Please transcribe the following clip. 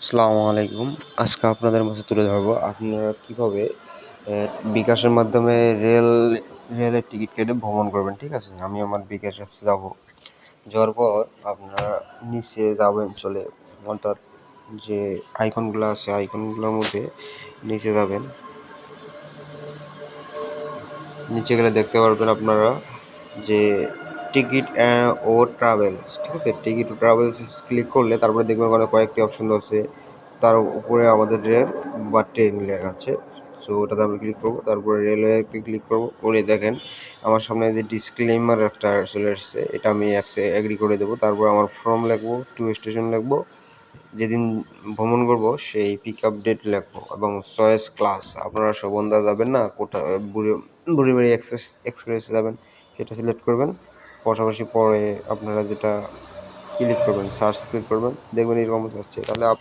আসসালামু আলাইকুম। আজকে আপনাদের মাঝে তুলে ধরবো আপনারা কীভাবে বিকাশের মাধ্যমে রেল, রেলের টিকিট কেটে ভ্রমণ করবেন, ঠিক আছে? আমি আমার বিকাশ অ্যাপসে যাব। যাওয়ার পর আপনারা নিচে যাবেন, চলে, অর্থাৎ যে আইকনগুলো আছে, আইকনগুলোর মধ্যে নিচে যাবেন। নিচে গেলে দেখতে পারবেন আপনারা যে টিকিট ও ট্রাভেলস ঠিক আছে? টিকিট ও ট্রাভেলস ক্লিক করলে তারপরে দেখবেন ওখানে কয়েকটি অপশন আছে তার উপরে আমাদের রেল বা ট্রেন লেখা আছে সো ওটাতে আমরা ক্লিক করব। তারপরে রেলওয়েতে ক্লিক করব। করে দেখেন, আমার সামনে যে ডিসক্লেমার একটা চলে এসছে, এটা আমি অ্যাগ্রি করে দেবো। তারপর আমার ফর্ম লিখব টু স্টেশন লিখব। যেদিন ভ্রমণ করব, সেই পিক আপ ডেট লিখব। এবং চয়েস ক্লাস আপনারা সবন্ধা যাবেন না কোটা বুড়ি বুড়িমারি এক্সপ্রেস এক্সপ্রেসে যাবেন, সেটা সিলেক্ট করবেন। পাশাপাশি পরে আপনারা যেটা ক্লিক করবেন সার্চ ক্লিক করবেন দেখবেন এরকম আসছে তাহলে আপ